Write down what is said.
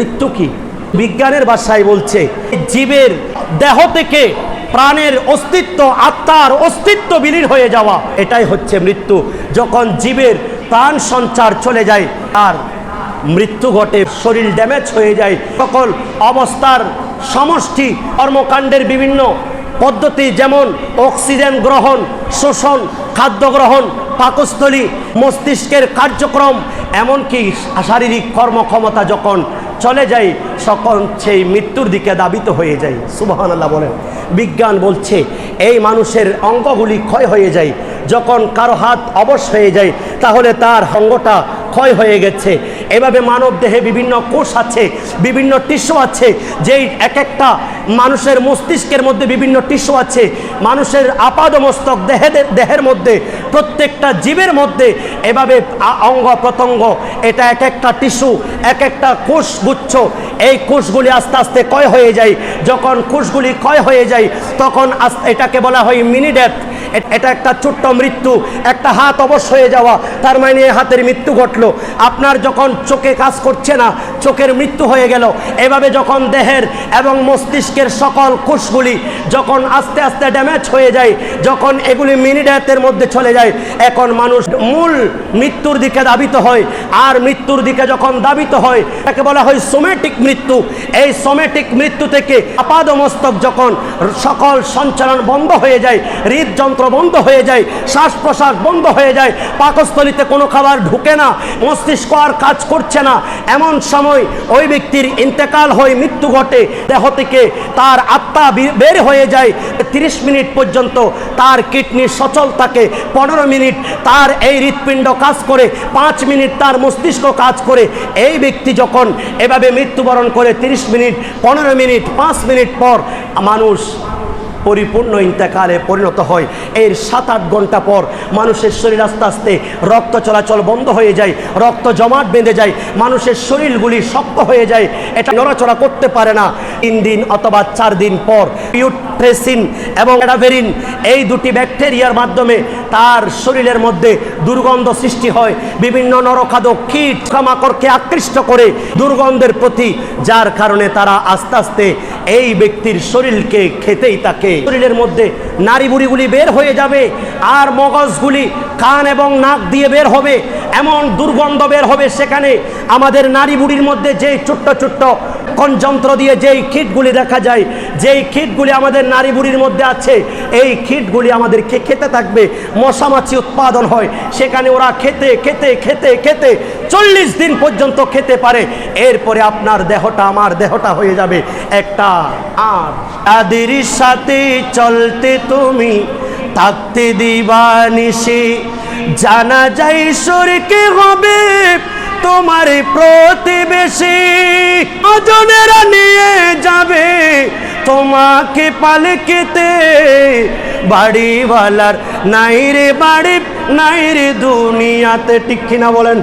মৃত্যু কি? বিজ্ঞানের ভাষায় বলছে, জীবের দেহ থেকে প্রাণের অস্তিত্ব, আত্মার অস্তিত্ব বিলীন হয়ে যাওয়া, এটাই হচ্ছে মৃত্যু। যখন জীবের প্রাণ সঞ্চার চলে যায় আর মৃত্যু ঘটে, শরীর ড্যামেজ হয়ে যায়, সকল অবস্থার সমষ্টি, কর্মকাণ্ডের বিভিন্ন পদ্ধতি যেমন অক্সিজেন গ্রহণ, শোষণ, খাদ্য গ্রহণ, পাকস্থলী, মস্তিষ্কের কার্যক্রম, এমনকি শারীরিক কর্মক্ষমতা যখন চলে যাই, সকল সেই মৃত্যুর দিকে দাবিত হয়ে যাই। সুবহান আল্লাহ বলেন। বিজ্ঞান বলছে, এই মানুষের অঙ্গগুলি ক্ষয় হয়ে যায়। যখন কারও হাত অবশ হয়ে যায়, তাহলে তার অঙ্গটা ক্ষয় হয়ে গেছে। এভাবে মানব দেহে বিভিন্ন কোষ আছে, বিভিন্ন টিস্যু আছে, যেই এক একটা মানুষের মস্তিষ্কের মধ্যে বিভিন্ন টিস্যু আছে, মানুষের আপাদ মস্তক দেহে দেহের মধ্যে, প্রত্যেকটা জীবের মধ্যে এভাবে অঙ্গ প্রত্যঙ্গ, এটা এক একটা টিস্যু এক একটা কোষ গুচ্ছ এই কোষগুলি আস্তে আস্তে ক্ষয় হয়ে যায়। যখন কোষগুলি ক্ষয় হয়ে যায়, তখন এটাকে বলা হয় মিনি ডেথ। এটা একটা ছোট্ট মৃত্যু, একটা হাত অবশ হয়ে যাওয়া, তার মানে হাতের মৃত্যু ঘটলো। আপনার যখন চোখে কাজ করছে না, চোখের মৃত্যু হয়ে গেল। এভাবে যখন দেহের এবং মস্তিষ্কের সকল কোষগুলি যখন আস্তে আস্তে ড্যামেজ হয়ে যায়, যখন এগুলি মিনিডেতের মধ্যে চলে যায়, এখন মানুষ মূল মৃত্যুর দিকে দাবিত হয়। আর মৃত্যুর দিকে যখন দাবিত হয়, তাকে বলা হয় সোমেটিক মৃত্যু। এই সোমেটিক মৃত্যু থেকে আপাদমস্তক যখন সকল সঞ্চালন বন্ধ হয়ে যায়, হৃদযন্ত্র বন্ধ হয়ে যায় শ্বাস প্রশ্বাস বন্ধ হয়ে যায়, পাকস্থলিতে কোনো খাবার ঢুকে না, মস্তিষ্ক আর কাজ করছে না। এমন সময় ওই ব্যক্তির ইন্তেকাল হয় মৃত্যু ঘটে, দেহ থেকে তার আত্মা বের হয়ে যায়, তিরিশ মিনিট পর্যন্ত তার কিডনি সচল থাকে, পনেরো মিনিট তার এই হৃৎপিণ্ড কাজ করে, পাঁচ মিনিট তার মস্তিষ্ক কাজ করে। এই ব্যক্তি যখন এভাবে মৃত্যুবরণ করে, তিরিশ মিনিট, পনেরো মিনিট, পাঁচ মিনিট পর মানুষ পরিপূর্ণ ইন্তেকালে পরিণত হয়। এর সাত আট ঘণ্টা পর মানুষের শরীর আস্তে আস্তে রক্ত চলাচল বন্ধ হয়ে যায়, রক্ত জমাট বেঁধে যায়, মানুষের শরীরগুলি শক্ত হয়ে যায়। এটা নড়াচড়া করতে পারে না। তিন দিন অথবা চার দিন পর ইউট্রেসিন এবং অ্যাডাভেরিন এই দুটি ব্যাকটেরিয়ার মাধ্যমে তার শরীরের মধ্যে দুর্গন্ধ সৃষ্টি হয়। বিভিন্ন নরখাদক কীট, পোকামাকড়কে আকৃষ্ট করে দুর্গন্ধের প্রতি, যার কারণে তারা আস্তে আস্তে এই ব্যক্তির শরীরকে খেতেই তাকে। শরীরের মধ্যে নারী বুড়িগুলি বের হয়ে যাবে, আর মগজগুলি কান এবং নাক দিয়ে বের হবে, এমন দুর্গন্ধ বের হবে সেখানে। আমাদের নারী বুড়ির মধ্যে যেই ছোট্ট ছোট্ট কোন যন্ত্র দিয়ে যেই কিটগুলি দেখা যায় যেই কিটগুলি আমাদের নারী বুড়ির মধ্যে আছে, এই কিটগুলি আমাদেরকে খেতে থাকবে। মশামাছি উৎপাদন হয়, সেখানে ওরা খেতে খেতে খেতে খেতে চল্লিশ দিন পর্যন্ত খেতে পারে। এরপরে আপনার দেহটা আমার দেহটা হয়ে যাবে একটা। আর তাদের সাথে চলতে তুমি থাকতে দিবানিসে জানা যায় ঈশ্বরকে হবে তোমার প্রতিবেশী। তোমাকে পালকেতে বাড়িওয়ালার নাই রে বাড়ি নাই রে দুনিয়াতে। ঠিক কিনা বলেন?